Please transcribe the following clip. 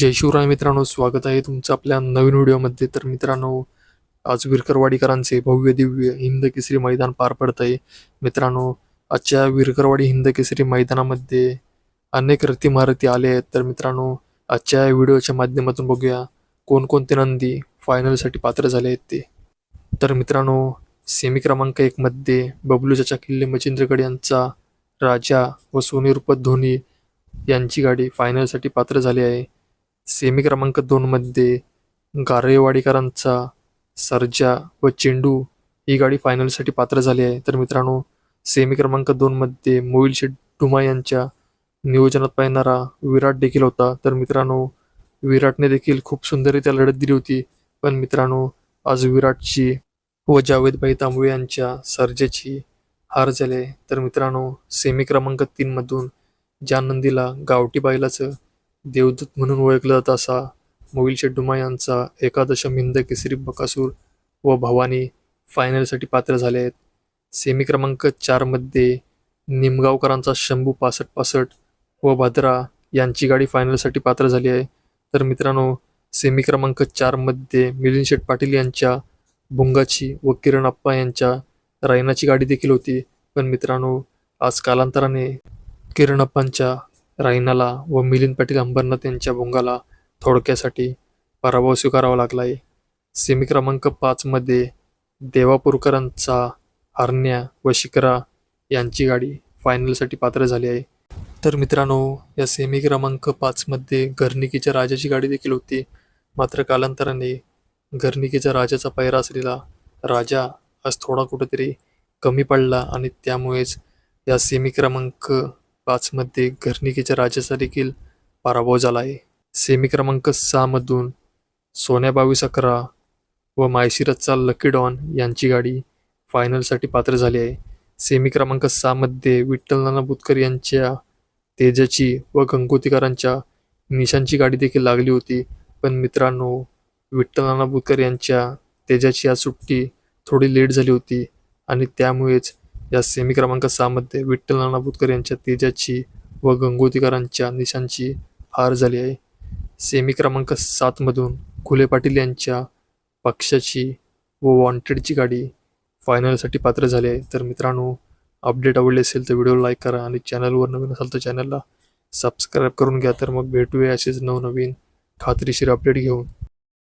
जय शिवराय मित्रांनो स्वागत आहे तुमचं आपल्या नवीन व्हिडिओमध्ये. तर मित्रांनो आज विरकरवाडीकरांचे भव्य दिव्य हिंद केसरी मैदान पार पडत आहे मित्रांनो आजच्या विरकरवाडी हिंद केसरी मैदानामध्ये अनेक रतीमारती आले आहेत. तर मित्रांनो आजच्या या व्हिडिओच्या माध्यमातून बघूया कोणकोणते नंदी फायनलसाठी पात्र झाले आहेत ते. तर मित्रांनो सेमी क्रमांक एकमध्ये बबलू किल्ले मचिंद्रगड यांचा राजा व सोनी सोनीरूपत धोनी यांची गाडी फायनलसाठी पात्र झाली आहे. सेमी क्रमांक दोनमध्ये गारेवाडीकरांचा सर्जा व चेंडू ही गाडी फायनलसाठी पात्र झाली आहे. तर मित्रांनो सेमी क्रमांक दोनमध्ये मोईल शेठ डुमा यांच्या नियोजनात पाहणारा विराट देखील होता. तर मित्रांनो विराटने देखील खूप सुंदररित्या लढत दिली होती. पण मित्रांनो आज विराटची व जावेदभाई तांबवे यांच्या सर्जेची हार झाली आहे. तर मित्रांनो सेमी क्रमांक तीनमधून ज्या नंदीला गावठी बायलाचं देवदूत म्हणून ओळखला जात असा. मोहिलशेठ डुमा यांचा एकादशम हिंद केसरी बकासूर व भवानी फायनलसाठी पात्र झाले आहेत. सेमी क्रमांक चारमध्ये निमगावकरांचा शंभू पासष्ट पासष्ट व भद्रा यांची गाडी फायनलसाठी पात्र झाली आहे. तर मित्रांनो सेमी क्रमांक चारमध्ये मिलिंद शेठ पाटील यांच्या भुंगाची व किरण अप्पा यांच्या रायनाची गाडी देखील होती. पण मित्रांनो आज कालांतराने किरण अप्पांच्या रायनाला व मिलिंद पाटील अंबरनाथ यांच्या भुंगाला थोडक्यासाठी पराभव स्वीकारावा लागला आहे सेमी क्रमांक पाचमध्ये देवापूरकरांचा हरण्या व शिखरा यांची गाडी फायनलसाठी पात्र झाली आहे. तर मित्रांनो या सेमी क्रमांक पाचमध्ये घरनिकीच्या राजाची गाडी देखील होती. मात्र कालांतराने घरनिकीच्या राजाचा पायरा असलेला राजा आज थोडा कुठेतरी कमी पडला आणि त्यामुळेच या सेमी क्रमांक पाचमध्ये घरणिकेच्या राजाचा देखील पराभव झाला आहे. सेमी क्रमांक सहामधून सोन्या बावीस अकरा व मायशिरसचा लकी डॉन यांची गाडी फायनलसाठी पात्र झाली आहे. सेमी क्रमांक सहामध्ये विठ्ठल नाना बुतकर यांच्या तेजाची व गंगोतीकरांच्या निशांची गाडी देखील लागली होती. पण मित्रांनो विठ्ठल नाना बुतकर यांच्या तेजाची आज सुट्टी थोडी लेट झाली होती आणि त्यामुळेच या सेमी क्रमांक सहामध्ये विठ्ठल नाना बुतकर यांच्या तेजाची व गंगोतीकरांच्या निशांची हार झाली आहे. सेमी क्रमांक सातमधून खुले पाटील यांच्या पक्षाची व वॉन्टेडची गाडी फायनलसाठी पात्र झाली आहे. तर मित्रांनो अपडेट आवडले असेल तर व्हिडिओ लाईक करा आणि चॅनलवर नवीन असाल तर चॅनलला सबस्क्राईब करून घ्या. तर मग भेटूया असेच नवनवीन खात्रीशीर अपडेट घेऊन.